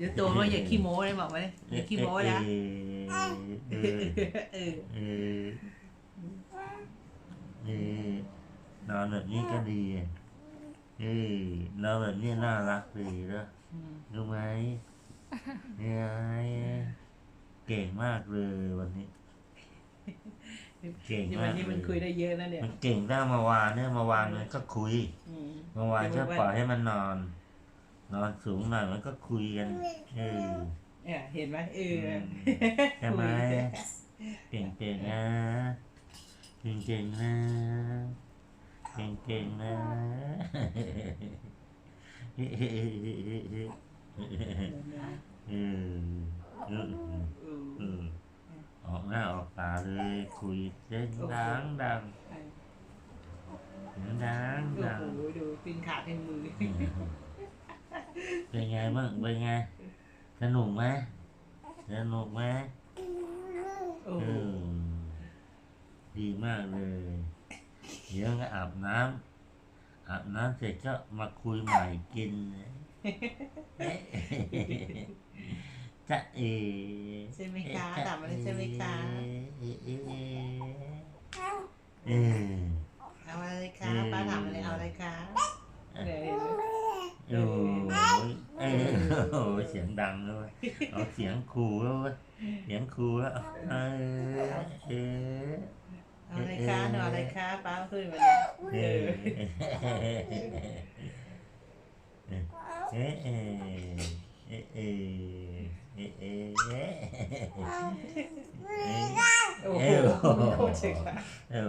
เดี๋ยวโตมาอย่าขี้โม้เลยบอกไว้อย่าขี้โม้นะเออเออนอนแบบนี้ก็ดีเออนอนแบบนี้น่ารักดีนะรู้ไหมเนี่ยเก่งมากเลยวันนี้เก่งมาวันกนี้มันเลยคุยได้เยอะนะเนี่ยมันเก่งได้เมื่อวานเนี่ยเมื่อวานมันก็คุยมเมื่อวานก็ปล่อยให้มันนอน นอนสูงหน่อยมันก็คุยกันเออเนี่ยเห็นไหมเออใช่ไหมเก่งๆนะเก่งๆนะเก่งๆนะเออเออเออเออออกหน้าออกตาเลยคุยเสียงดังดังเสียงดังโอ้ดังโหดูปีนขาเป็นมือ เป็นไงบ้าง เป็นไง สนุกไหมสนุกไหมโอ้เอโหอดีมากเลย เดี๋ยวก็อาบน้ำอาบน้ำเสร็จก็มาคุยใหม่กินเอ๊ะจะเอใช่ไหมคะถามมาเลยใช่ไหมคะ เอ๊ะเอ๊ะเอ๊ะเออ เอาอะไรคะป้าถามอะไรเอาอะไรคะเนี่ยเห็นไหม โอ้ยเออ โอ้เสียงดังเลยเอาเสียงครูแล้วเว้ยเสียงครูแล้วเออเออเอาอะไรคะนอาอะไรคะป้าคุยมาเลยเอเออเอ๊ะเอ๊ะเอ๊ะเออเออโอ้โหโคตรเจ๋งอะโอ้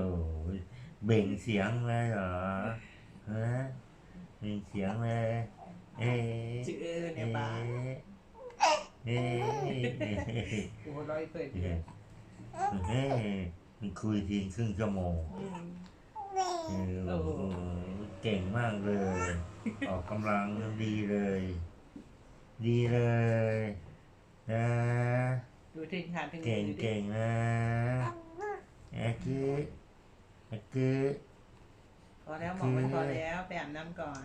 เบ่งเสียงเลยเหรอฮะเบ่งเสียงเลย จือเออเนี่ยป้าเอ๊ะโอ้โหร้อยเปิดเยเอ๊ะอะเอ๊ะมันคุยทีครึ่งชั่วโมงอืมเออโอ้โหเก่งมากเลย ออกกำลังดีเลย ดีเลยนะดูที่ขาถึงเก่งดูดิเก่งนะแอะคือแอะคือพอแล้วมองมันพอแล้วไปอาบน้ำก่อน